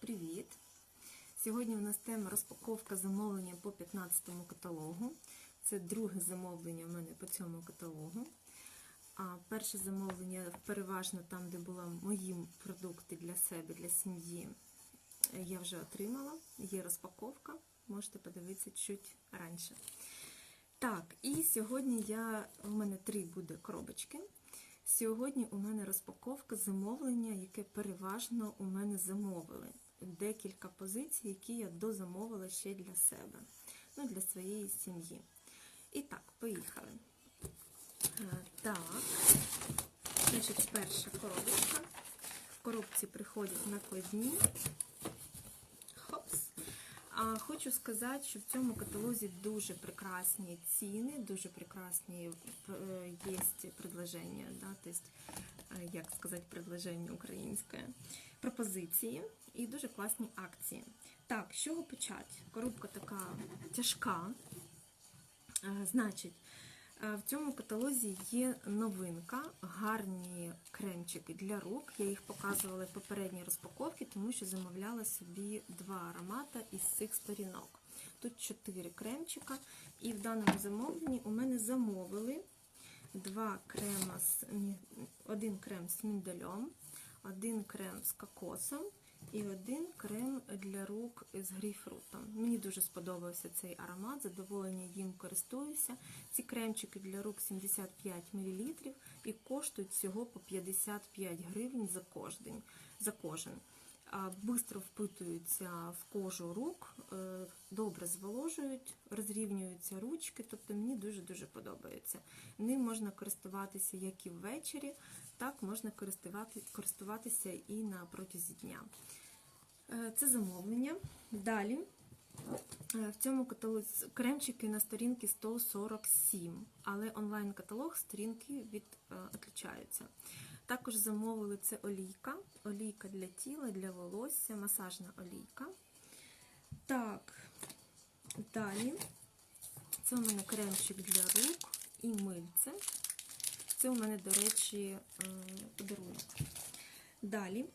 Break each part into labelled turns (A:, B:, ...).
A: привіт! Сьогодні у нас тема розпаковка замовлення по 15 каталогу. Це друге замовлення в мене по цьому каталогу. А перше замовлення переважно там, де були мої продукти для себе, для сім'ї, я вже отримала. Є розпаковка, можете подивитися чуть раніше. Так, і сьогодні я, у мене три буде коробочки. Сьогодні у мене розпаковка замовлення, яке переважно у мене замовили. Декілька позицій, які я дозамовила ще для себе, ну, для своєї сім'ї. І так, поїхали. Е, Так, значить, перша коробочка. В коробці приходять накладні. Хочу сказати, що в цьому каталозі дуже прекрасні ціни, дуже прекрасні е, є предложення, да, то есть, е, як сказати, предложення українське, пропозиції і дуже класні акції. Так, з чого почати? Коробка така тяжка. Е, Значить, в цьому каталозі є новинка, гарні кремчики для рук. Я їх показувала в попередній розпаковці, тому що замовляла собі два аромата із цих сторінок. Тут чотири кремчика, і в даному замовленні у мене замовили два крема з один крем з міндалем, один крем з кокосом і один крем для рук з грейпфрутом. Мені дуже сподобався цей аромат, задоволення їм користуюся. Ці кремчики для рук 75 мл і коштують всього по 55 гривень за кожен. За кожен. Бистро впитуються в кожу рук, е, добре зволожують, розрівнюються ручки, тобто мені дуже-дуже подобається. Ним можна користуватися як і ввечері, так можна користувати, користуватися і на протязі дня. Е, Це замовлення. Далі е, в цьому каталозі кремчики на сторінки 147, але онлайн-каталог сторінки від, е. Також замовили це олійка, олійка для тіла, для волосся, масажна олійка. Так, далі. Це у мене кремчик для рук і мильце. Це у мене, до речі, е, подарунок. Далі.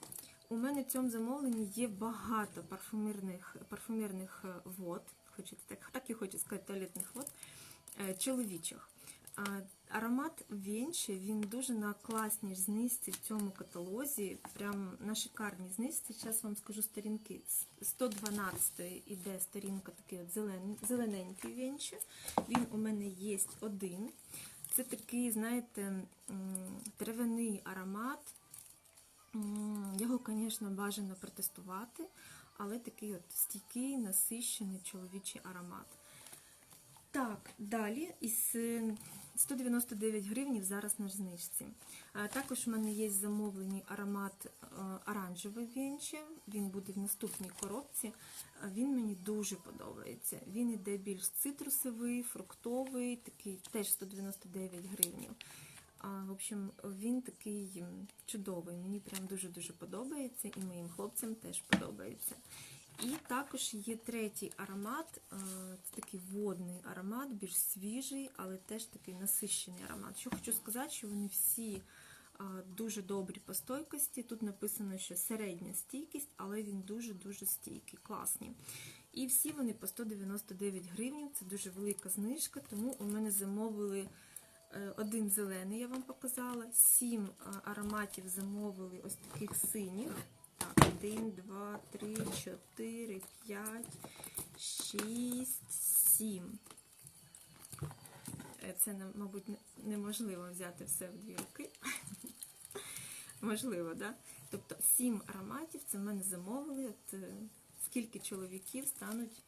A: У мене в цьому замовленні є багато парфумерних, парфумерних е, вод, хочу, так, так і хочу сказати, туалетних вод, е, чоловічих. Аромат Венчі, він дуже на класній знизці в цьому каталозі, прям на шикарній знизці. Зараз вам скажу сторінки. З 112 іде сторінка такий от зелен, зелененький Венчі. Він у мене є один. Це такий, знаєте, травяний аромат. Його, звісно, бажано протестувати, але такий от стійкий, насищений чоловічий аромат. Так, далі із 199 гривень зараз на знижці. Також у мене є замовлений аромат е, оранжевий венче. Він буде в наступній коробці. Він мені дуже подобається. Він іде більш цитрусовий, фруктовий, такий теж 199 гривень. А, в общем, він такий чудовий. Мені прям дуже-дуже подобається, і моїм хлопцям теж подобається. І також є третій аромат, е, це такий водний аромат, більш свіжий, але теж такий насищений аромат. Що хочу сказати, що вони всі е, дуже добрі по стойкості. Тут написано, що середня стійкість, але він дуже-дуже стійкий, класні. І всі вони по 199 гривень, це дуже велика знижка, тому у мене замовили е, один зелений, я вам показала, сім ароматів замовили ось таких синіх. Так, 1, 2, 3, 4, 5, 6, 7. Е, Це, мабуть, неможливо взяти все в дві руки. Можливо, так? Да? Тобто сім ароматів це в мене замовили. От, е, скільки чоловіків стануть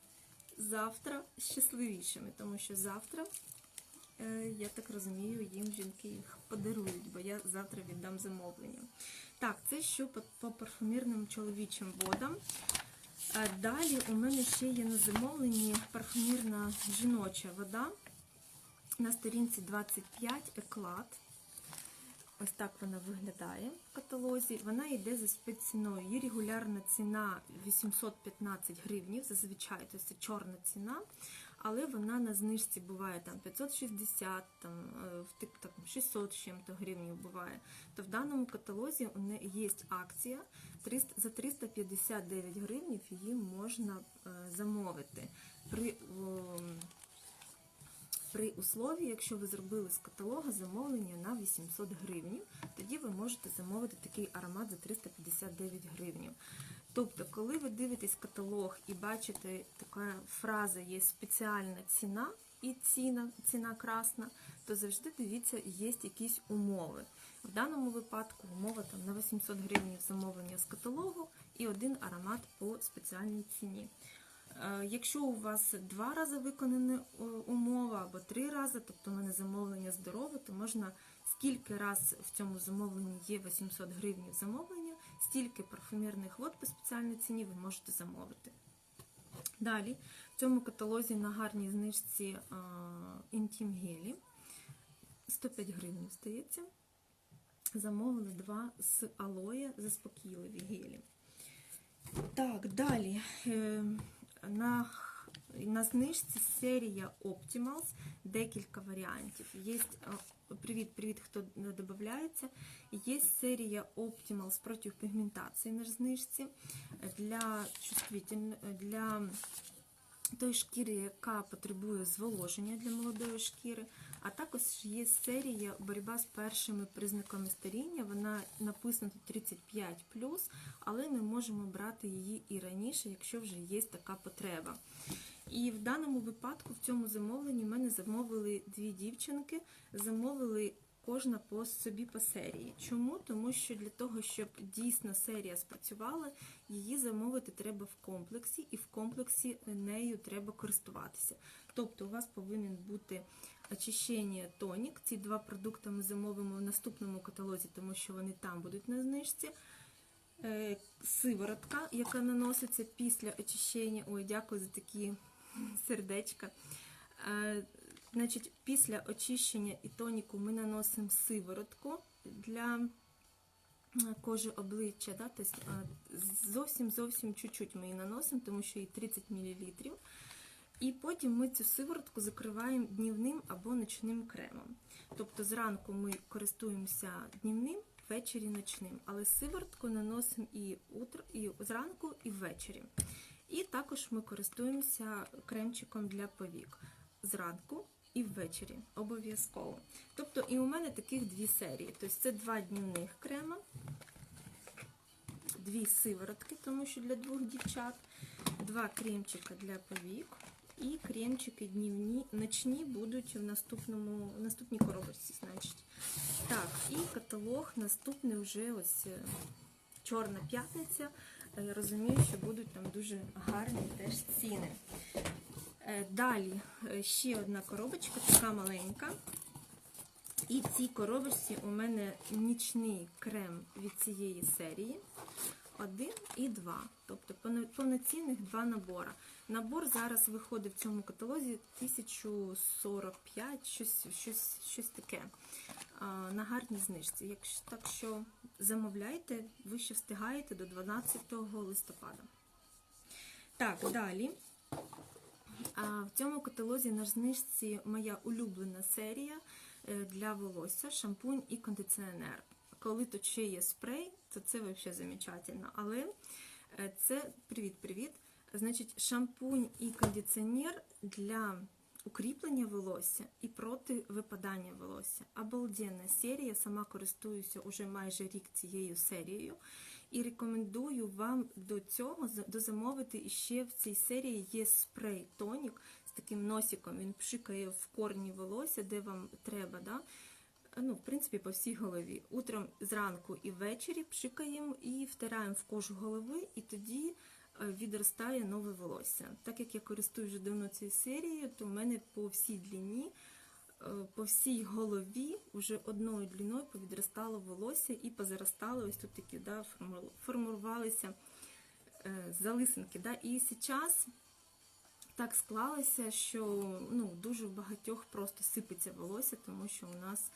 A: завтра щасливішими, тому що завтра, я так розумію, їм жінки їх подарують, бо я завтра віддам замовлення. Так, це що по, парфумірним чоловічим водам. Е, Далі у мене ще є на замовленні парфумірна жіноча вода на сторінці 25 еклад. Ось так вона виглядає в каталозі. Вона йде за спецціною. Є регулярна ціна 815 гривнів, зазвичай це чорна ціна, але вона на знижці буває там 560, там, е, в там 600 з чим-то гривнів буває. То в даному каталозі є акція 300, за 359 гривнів її можна е, замовити. При, о, при услові, якщо ви зробили з каталога замовлення на 800 гривень, тоді ви можете замовити такий аромат за 359 гривень. Тобто, коли ви дивитесь каталог і бачите, така фраза є спеціальна ціна і ціна, ціна красна, то завжди дивіться, є якісь умови. В даному випадку умова там на 800 гривень замовлення з каталогу і один аромат по спеціальній ціні. Е, Якщо у вас два рази виконана е, умова або три рази, тобто у мене замовлення здорове, то можна скільки раз в цьому замовленні є 800 гривень замовлення, стільки парфумерних вод по спеціальній ціні ви можете замовити. Далі в цьому каталозі на гарній знижці інтім гелі 105 гривень здається. Замовили два з алоє заспокійливі гелі. Так, далі. Е, На, на знижці серія Optimals, декілька варіантів. Є, привіт, привіт, хто додається. Є серія Optimals проти пігментації на знижці для чувствитель- для тої шкіри, яка потребує зволоження для молодої шкіри. А також є серія боротьба з першими признаками старіння. Вона написана тут 35 але ми можемо брати її і раніше, якщо вже є така потреба. І в даному випадку, в цьому замовленні, мене замовили дві дівчинки, замовили кожна по собі по серії. Чому? Тому що для того, щоб дійсно серія спрацювала, її замовити треба в комплексі, і в комплексі нею треба користуватися. Тобто у вас повинен бути очищення тонік. Ці два продукти ми замовимо в наступному каталозі, тому що вони там будуть на знижці. Е, Сиворотка, яка наноситься після очищення. Ой, дякую за такі сердечка. Значить, після очищення і тоніку ми наносимо сиворотку для кожи обличчя. Да? Тобто, е, зовсім зовсім чуть-чуть ми її наносимо, тому що її 30 мл. І потім ми цю сиворотку закриваємо днівним або ночним кремом. Тобто зранку ми користуємося днівним, ввечері ночним, але сиворотку наносимо і, утро, і зранку, і ввечері. І також ми користуємося кремчиком для повік зранку і ввечері. Обов'язково. Тобто, і у мене таких дві серії. Тобто це два днівних крема, дві сиворотки, тому що для двох дівчат, два кремчика для повік. І кремчики днівні, ночні будуть в наступному, в наступній коробочці, значить. Так, і каталог наступний вже ось е, Чорна п'ятниця. Е, Я розумію, що будуть там дуже гарні теж ціни. Е, Далі е, ще одна коробочка, така маленька. І в цій коробочці у мене нічний крем від цієї серії. Один і два. Тобто повноцінних два набори. Набор зараз виходить в цьому каталозі 1045, щось, щось, щось таке. На гарній знижці. Так що замовляйте, ви ще встигаєте до 12 листопада. Так, далі. В цьому каталозі на знижці моя улюблена серія е, для волосся, шампунь і кондиціонер. Коли тут ще є спрей, то це взагалі замечательно. Але е, це привіт-привіт. Значить, шампунь і кондиціонер для укріплення волосся і проти випадання волосся. Обалденна серія, сама користуюся уже майже рік цією серією. І рекомендую вам до цього за- дозамовити ще в цій серії є спрей тонік з таким носиком. Він пшикає в корні волосся, де вам треба. Да? Ну, в принципі, по всій голові. Утром зранку і ввечері пшикаємо і втираємо в кожу голови, і тоді е, відростає нове волосся. Так як я користуюсь вже давно цією серією, то в мене по всій длині, е, по всій голові вже одною длиною повідростало волосся і позаростало ось тут такі, да, формувалися е, залисинки. Да? І зараз так склалося, що ну, дуже в багатьох просто сипеться волосся, тому що у нас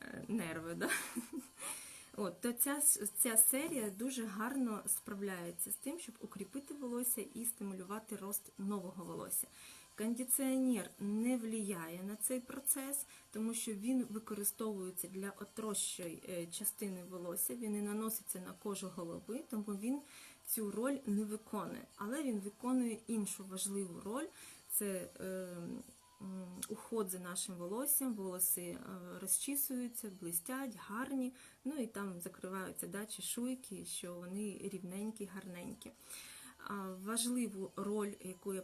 A: е, нерви. Да? От, то ця, ця серія дуже гарно справляється з тим, щоб укріпити волосся і стимулювати рост нового волосся. Кондиціонер не впливає на цей процес, тому що він використовується для отрощої е, частини волосся, він не наноситься на кожу голови, тому він цю роль не виконує. Але він виконує іншу важливу роль це е, уход за нашим волоссям, волоси е, розчісуються, блистять, гарні, ну і там закриваються да, чешуйки, що вони рівненькі, гарненькі. Важливу роль, яку я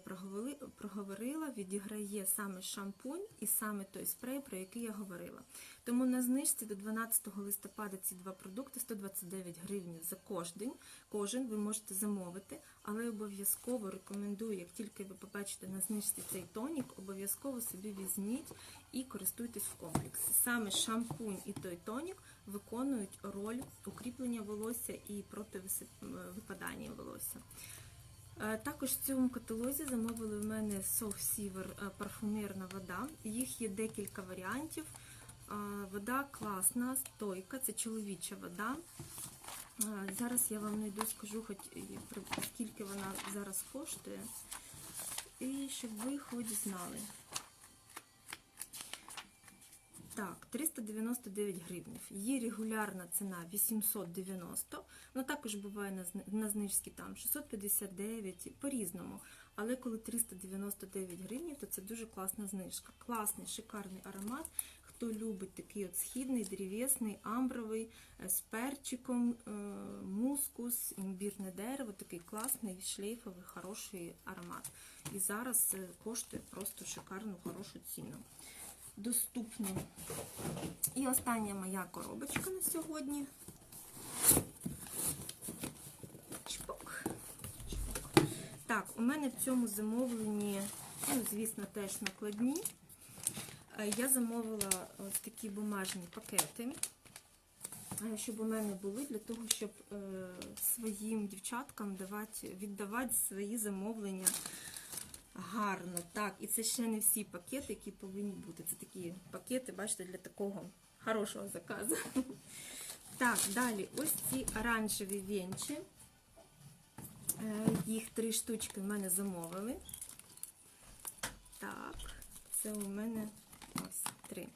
A: проговорила, відіграє саме шампунь і саме той спрей, про який я говорила. Тому на знижці до 12 листопада ці два продукти 129 гривень за кожен. Кожен ви можете замовити, але обов'язково рекомендую, як тільки ви побачите на знижці цей тонік, обов'язково собі візьміть і користуйтесь в комплексі. Саме шампунь і той тонік виконують роль укріплення волосся і проти висип- випадання волосся. Е, Також в цьому каталозі замовили в мене Soft е, парфумерна вода. Їх є декілька варіантів. Е, Вода класна, стойка, це чоловіча вода. Е, Зараз я вам найду, скажу, скільки вона зараз коштує. І щоб ви хоч знали. Так, 399 гривнів. Є регулярна ціна 890. Ну також буває на знижці там 659, по-різному. Але коли 399 гривень, то це дуже класна знижка. Класний, шикарний аромат. Хто любить такий от східний, древесний, амбровий, е, з перчиком, е, мускус, імбірне дерево, такий класний, шлейфовий, хороший аромат. І зараз е, коштує просто шикарну, хорошу ціну. Доступно. І остання моя коробочка на сьогодні. Чпок. Чпок. Так, у мене в цьому замовленні, ну, звісно, теж накладні. Е, Я замовила ось такі бумажні пакети, е, щоб у мене були для того, щоб е, своїм дівчаткам давати, віддавати свої замовлення гарно. Так, і це ще не всі пакети, які повинні бути. Це такі пакети, бачите, для такого хорошого заказу. Так, далі ось ці оранжеві венчі. Е, Їх три штучки в мене замовили. Так, це у мене ось три.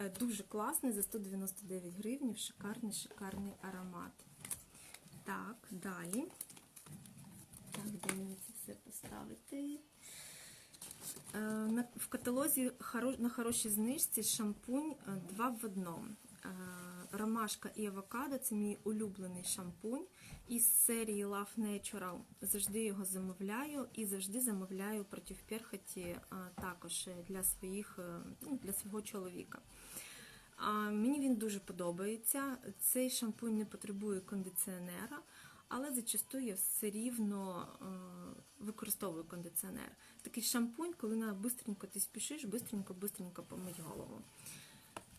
A: Е, Дуже класний за 199 гривень. Шикарний, шикарний аромат. Так, далі. Так, де мені це все поставити? Е, В каталозі на хорошій знижці шампунь 2 в одному. Е, Ромашка і авокадо це мій улюблений шампунь із серії Love Natural. Завжди його замовляю і завжди замовляю проти перхоті е, також для своїх е, ну, для свого чоловіка. Мені він дуже подобається. Цей шампунь не потребує кондиціонера, але зачасту я все рівно е, використовую кондиціонер. Такий шампунь, коли на бистренько ти спішиш, бистренько-бистренько помить голову.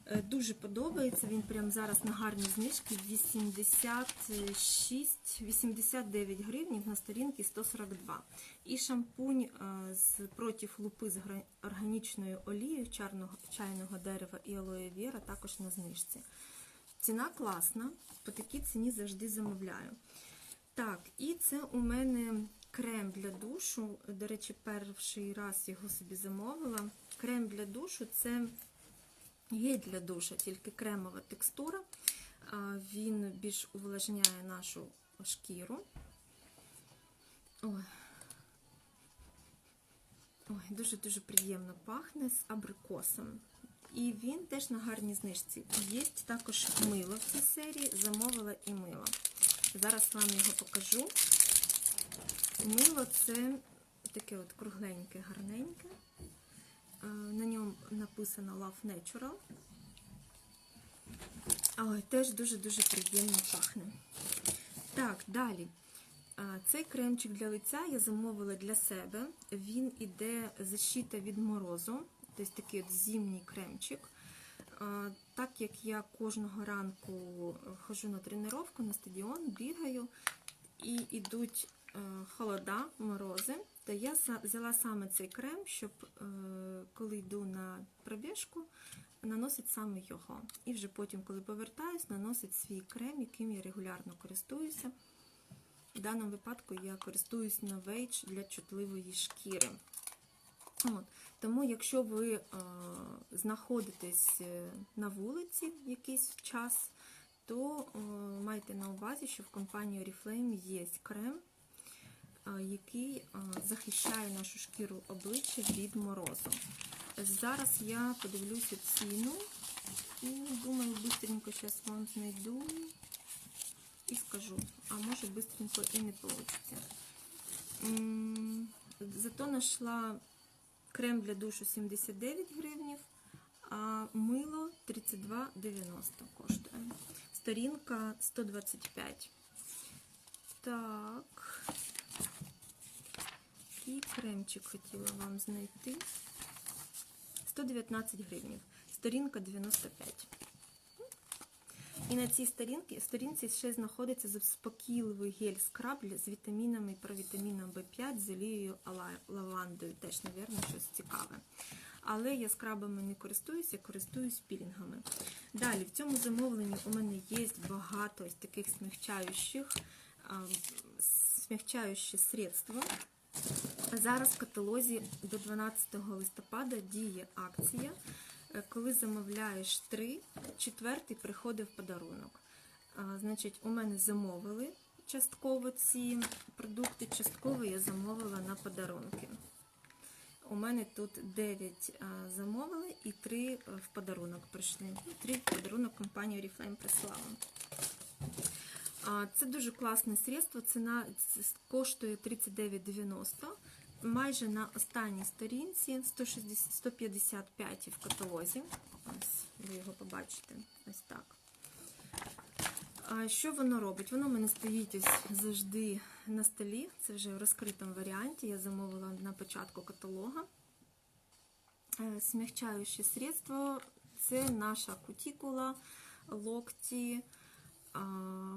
A: Е, Дуже подобається, він прямо зараз на гарній знижці 86, 89 гривень на сторінці 142. І шампунь е, з проти лупи з органічною олією чарного, чайного дерева і алоє віра також на знижці. Ціна класна, по такій ціні завжди замовляю. Так, і це у мене крем для душу. До речі, перший раз його собі замовила. Крем для душу це гель для душу, тільки кремова текстура. Він більш увлажняє нашу шкіру. Ой, дуже-дуже приємно пахне з абрикосом. І він теж на гарній знижці. Є також мило в цій серії, замовила і мило. Зараз вам його покажу. Мило це таке от кругленьке, гарненьке. Е, На ньому написано Love Natural. Ой, теж дуже-дуже приємно пахне. Так, далі. Цей кремчик для лиця я замовила для себе. Він іде защита від морозу, тобто такий от зимній кремчик. Так як я кожного ранку ходжу на тренування, на стадіон, бігаю і йдуть е, холода, морози, то я взяла саме цей крем, щоб е, коли йду на пробіжку, наносить саме його. І вже потім, коли повертаюсь, наносить свій крем, яким я регулярно користуюся. В даному випадку я користуюсь Novage для чутливої шкіри. От. Тому, якщо ви е, знаходитесь е, на вулиці якийсь час, то е, майте на увазі, що в компанії Oriflame є крем, е, який е, захищає нашу шкіру обличчя від морозу. Зараз я подивлюся ціну і думаю, быстренько зараз вам знайду і скажу. А може быстренько і не вийде. Зато знайшла крем для душу 79 гривнів, а мило 32,90 коштує. Сторінка 125. Так. Який кремчик хотіла вам знайти. 119 гривнів. Сторінка 95. І на цій сторінці, сторінці ще знаходиться заспокійливий гель-скраб з вітамінами і провітаміном В5 з олією лавандою. Теж, мабуть, щось цікаве. Але я скрабами не користуюся, користуюсь пілінгами. Далі, в цьому замовленні у мене є багато ось таких смягчаючих, смягчаючі средства. Зараз в каталозі до 12 листопада діє акція. Е, Коли замовляєш три, четвертий приходить в подарунок. Значить, у мене замовили частково ці продукти, частково я замовила на подарунки. У мене тут 9 замовили і 3 в подарунок прийшли. 3 в подарунок компанія Oriflame прислала. Це дуже класне средство. Ціна коштує 39,90. Майже на останній сторінці 160, 155 в каталозі. Ось ви його побачите. Ось так. А що воно робить? Воно в мене стоїть ось завжди на столі. Це вже в розкритому варіанті. Я замовила на початку каталога. Е, Смягчаюче средство це наша кутікула, локті.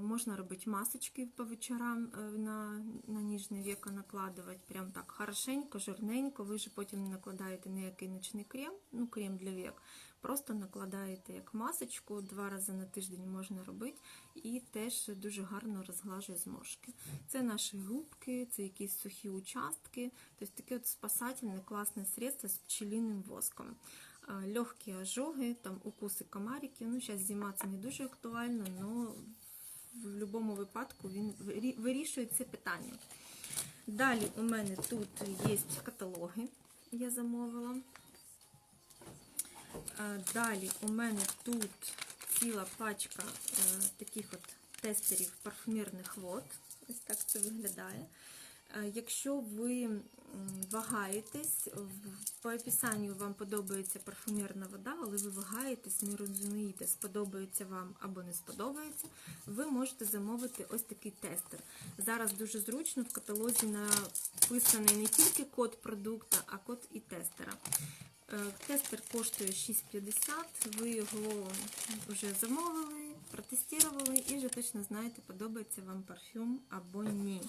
A: Можна робити масочки по вечорам е, на, на ніжне веко накладувати. Прям так хорошенько, жирненько. Ви ж потім не накладаєте ніякий ночний крем, ну крем для век. Просто накладаєте як масочку, два рази на тиждень можна робити, і теж дуже гарно розглажує зморшки. Це наші губки, це якісь сухі участки. Тобто таке от спасательне, класне средство з пчеліним воском. Легкі ожоги, там укуси комариків. Ну, зараз зима це не дуже актуально, але в будь-якому випадку він вирі- вирішує це питання. Далі у мене тут є каталоги, я замовила. Далі у мене тут ціла пачка е, таких от тестерів парфумерних вод. Ось так це виглядає. Е, Якщо ви вагаєтесь, по описанню вам подобається парфумерна вода, але ви вагаєтесь, не розумієте, сподобається вам або не сподобається, ви можете замовити ось такий тестер. Зараз дуже зручно в каталозі написаний не тільки код продукту, а код і тестера. Е, Тестер коштує 6,50, ви його вже замовили, протестували і вже точно знаєте, подобається вам парфюм або ні.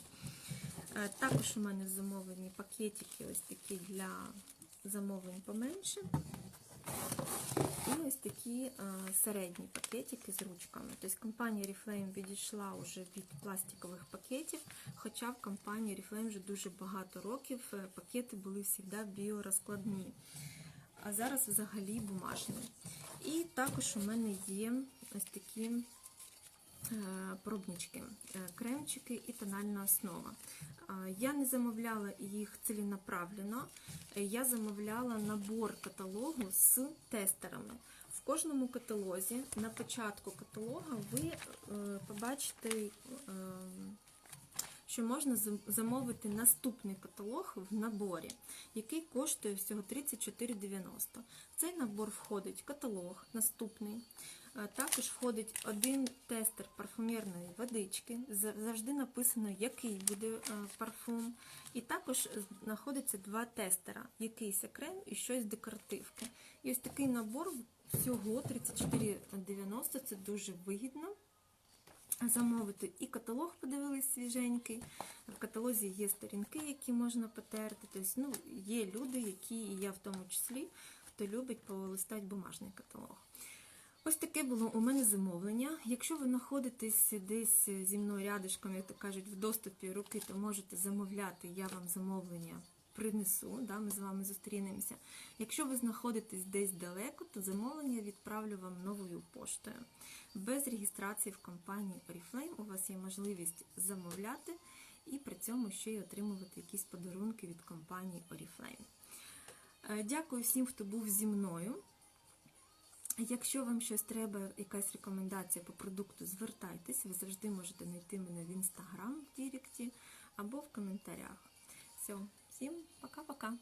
A: Е, Також у мене замовлені пакетики ось такі для замовлень поменше. І ось такі е, середні пакетики з ручками. Тобто компанія Oriflame відійшла вже від пластикових пакетів, хоча в компанії Oriflame вже дуже багато років е, пакети були завжди біорозкладні а зараз взагалі бумажні. І також у мене є ось такі пробнички, е, кремчики і тональна основа. Е, Я не замовляла їх ціленаправленно, е, я замовляла набор каталогу з тестерами. В кожному каталозі на початку каталога ви е, побачите е, що можна замовити наступний каталог в наборі, який коштує всього 34,90. В цей набор входить каталог наступний. Е, Також входить один тестер парфумерної водички. Завжди написано, який буде е, парфум. І також знаходиться два тестера, якийсь крем і щось декоративки. І ось такий набор всього 34,90. Це дуже вигідно замовити і каталог подивились свіженький. В каталозі є сторінки, які можна потерти. Тобто, ну, є люди, які, і я в тому числі, хто любить полистати бумажний каталог. Ось таке було у мене замовлення. Якщо ви знаходитесь десь зі мною рядишком, як то кажуть, в доступі руки, то можете замовляти, я вам замовлення принесу, да, ми з вами зустрінемося. Якщо ви знаходитесь десь далеко, то замовлення відправлю вам новою поштою. Без реєстрації в компанії Oriflame у вас є можливість замовляти і при цьому ще й отримувати якісь подарунки від компанії Oriflame. Е, Дякую всім, хто був зі мною. Якщо вам щось треба, якась рекомендація по продукту, звертайтесь. Ви завжди можете знайти мене в інстаграм в Діректі або в коментарях. Все, всім пока-пока.